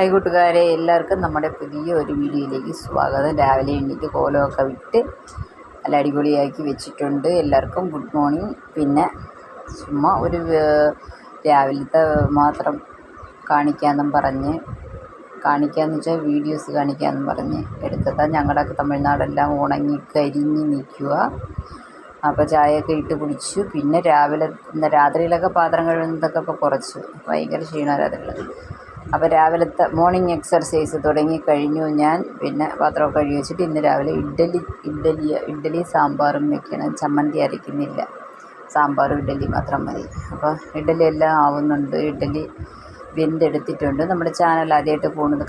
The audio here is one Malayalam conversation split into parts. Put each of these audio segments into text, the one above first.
ഹൈ കൂട്ടുകാരെ എല്ലാവർക്കും നമ്മുടെ പുതിയ ഒരു വീഡിയോയിലേക്ക് സ്വാഗതം. രാവിലെ എണീറ്റ് കോലമൊക്കെ വിട്ട് നല്ല അടിപൊളിയാക്കി വെച്ചിട്ടുണ്ട്. എല്ലാവർക്കും ഗുഡ് മോർണിംഗ് പിന്നെ ചുമ്മാ ഒരു രാവിലത്തെ മാത്രം കാണിക്കാമെന്നും പറഞ്ഞ് കാണിക്കാമെന്ന് വെച്ചാൽ വീഡിയോസ് കാണിക്കാമെന്നും പറഞ്ഞ് എടുത്തതാണ് ഞങ്ങളുടെ തമിഴ്നാടെല്ലാം ഉണങ്ങി കരിഞ്ഞ് നിൽക്കുക അപ്പോൾ ചായയൊക്കെ ഇട്ട് കുടിച്ചു. പിന്നെ രാവിലെ രാത്രിയിലൊക്കെ പാത്രം കഴുകുന്നതൊക്കെ ഇപ്പോൾ കുറച്ച്. ഭയങ്കര ക്ഷീണം രാത്രിയിൽ അപ്പോൾ രാവിലത്തെ മോർണിംഗ് എക്സർസൈസ് തുടങ്ങി കഴിഞ്ഞു ഞാൻ. പിന്നെ പാത്രമൊക്കെ കഴുകി വെച്ചിട്ട് ഇന്ന് രാവിലെ ഇഡ്ഡലി ഇഡ്ഡലി ഇഡ്ഡലി സാമ്പാറും വെക്കണം. ചമ്മന്തി അരയ്ക്കുന്നില്ല സാമ്പാറും ഇഡ്ഡലി മാത്രം മതി. അപ്പോൾ ഇഡ്ഡലി എല്ലാം ആവുന്നുണ്ട്. ഇഡ്ഡലി വെന്തെടുത്തിട്ടുണ്ട്. നമ്മുടെ ചാനൽ ആദ്യമായിട്ട് പോകുന്നത്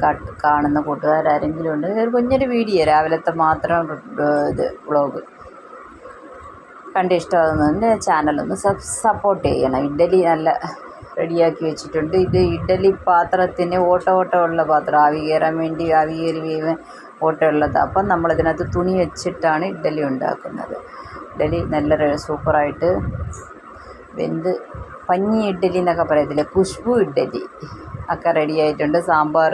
കാണുന്ന കൂട്ടുകാരാരെങ്കിലും ഉണ്ട്? ഒരു കുഞ്ഞൊരു വീഡിയോ രാവിലത്തെ മാത്രം ഇത് വ്ളോഗ് കണ്ട് ഇഷ്ടമാകുന്നതിന്റെ ചാനലൊന്ന് സപ്പോർട്ട് ചെയ്യണം. ഇഡ്ഡലി നല്ല റെഡിയാക്കി വെച്ചിട്ടുണ്ട്. ഇത് ഇഡലി പാത്രത്തിന് ഓട്ട ഓട്ടമുള്ള പാത്രം. ആവി കയറാൻ വേണ്ടി ആവി കയറി വേവാൻ ഓട്ടമുള്ളത് അപ്പം നമ്മളിതിനകത്ത് തുണി വെച്ചിട്ടാണ് ഇഡലി ഉണ്ടാക്കുന്നത്. ഇഡലി നല്ല സൂപ്പറായിട്ട് വെന്ത് പഞ്ഞി ഇഡലി എന്നൊക്കെ പറയത്തില്ലേ? കുഷ്ബു ഇഡ്ഡലി ഒക്കെ റെഡി ആയിട്ടുണ്ട്. സാമ്പാർ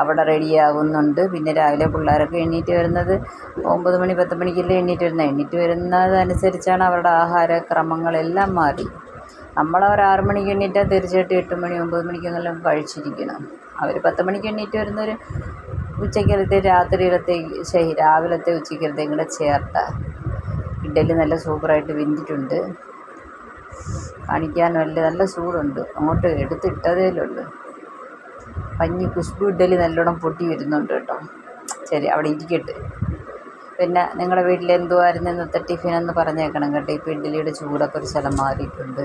അവിടെ റെഡിയാകുന്നുണ്ട് പിന്നെ രാവിലെ പിള്ളേരൊക്കെ എണ്ണീറ്റ് വരുന്നത് ഒമ്പത് മണി പത്ത് മണിക്കല്ലേ എണ്ണീറ്റ് വരുന്നത്. എണ്ണീറ്റ് വരുന്നതനുസരിച്ചാണ് അവരുടെ ആഹാര ആഹാരക്രമങ്ങളെല്ലാം മാറി. നമ്മളൊരു ആറ് മണിക്ക് എണീറ്റാൽ തീർച്ചയായിട്ടും എട്ട് മണി ഒമ്പത് മണിക്കെല്ലാം കഴിച്ചിരിക്കണം. അവർ പത്ത് മണിക്ക് എണീറ്റ് വരുന്നവർ ഉച്ചക്കലത്തെ രാത്രിയിലത്തെ ശൈ രാവിലത്തെ ഉച്ചക്കലത്തേക്കും കൂടെ ചേർത്ത. ഇഡ്ഡലി നല്ല സൂപ്പറായിട്ട് വെന്തിട്ടുണ്ട്. കാണിക്കാൻ വലിയ നല്ല സൂടുണ്ട് അങ്ങോട്ട് എടുത്തിട്ടതേ ഉള്ളൂ പഞ്ഞി കുഷ്ബു ഇഡ്ഡലി നല്ലോണം പൊട്ടി വരുന്നുണ്ട് കേട്ടോ. ശരി അവിടെ ഇരിക്കട്ടെ. പിന്നെ നിങ്ങളുടെ വീട്ടിൽ എന്തുവായിരുന്നു ഇന്നത്തെ ടിഫിൻ എന്ന് പറഞ്ഞേക്കണം കേട്ടോ. ഇപ്പോൾ ഇഡ്ഡലിയുടെ ചൂടൊക്കെ ഒരു സ്ഥലം മാറിയിട്ടുണ്ട്.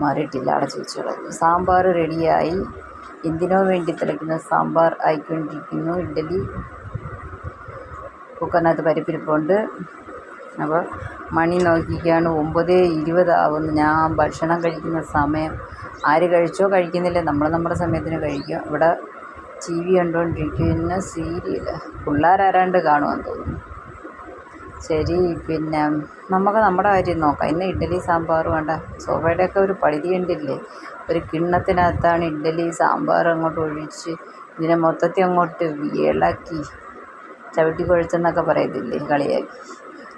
മാറിയിട്ടില്ല അടച്ചു കളഞ്ഞു സാമ്പാർ റെഡിയായി. എന്തിനോ വേണ്ടി തിളയ്ക്കുന്ന സാമ്പാർ ആയിക്കൊണ്ടിരിക്കുന്നു. ഇഡ്ഡലി കുക്കറിനകത്ത് പരിപ്പിരിപ്പുണ്ട് അപ്പോൾ മണി നോക്കിക്കാണ് ഒമ്പത് ഇരുപതാവുന്നു ഞാൻ ഭക്ഷണം കഴിക്കുന്ന സമയം. ആര് കഴിച്ചോ കഴിക്കുന്നില്ല. നമ്മൾ നമ്മുടെ സമയത്തിന് കഴിക്കും. ഇവിടെ ടി വി കണ്ടുകൊണ്ടിരിക്കുന്ന സീരിയൽ പിള്ളേരാരാണ്ട് കാണുമെന്ന് തോന്നുന്നു. ശരി പിന്നെ നമുക്ക് നമ്മുടെ കാര്യം നോക്കാം. ഇന്ന് ഇഡ്ഡലി സാമ്പാർ വേണ്ട. സോഫയുടെയൊക്കെ ഒരു പഴുതി കണ്ടില്ലേ? ഒരു കിണ്ണത്തിനകത്താണ് ഇഡ്ഡലി സാമ്പാർ അങ്ങോട്ട് ഒഴിച്ച് ഇതിനെ മൊത്തത്തിൽ അങ്ങോട്ട് ഇളക്കി ചവിട്ടി കുഴച്ചെന്നൊക്കെ പറയത്തില്ലേ കളിയാക്കി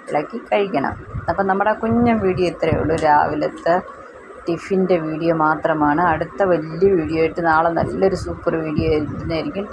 ഇളക്കി കഴിക്കണം. അപ്പം നമ്മുടെ കുഞ്ഞൻ വീഡിയോ ഇത്രയേ ഉള്ളൂ. രാവിലത്തെ ടിഫിന്റെ വീഡിയോ മാത്രമാണ്. അടുത്ത വലിയ വീഡിയോ ആയിട്ട് നാളെ നല്ലൊരു സൂപ്പർ വീഡിയോ ആയിരിക്കും.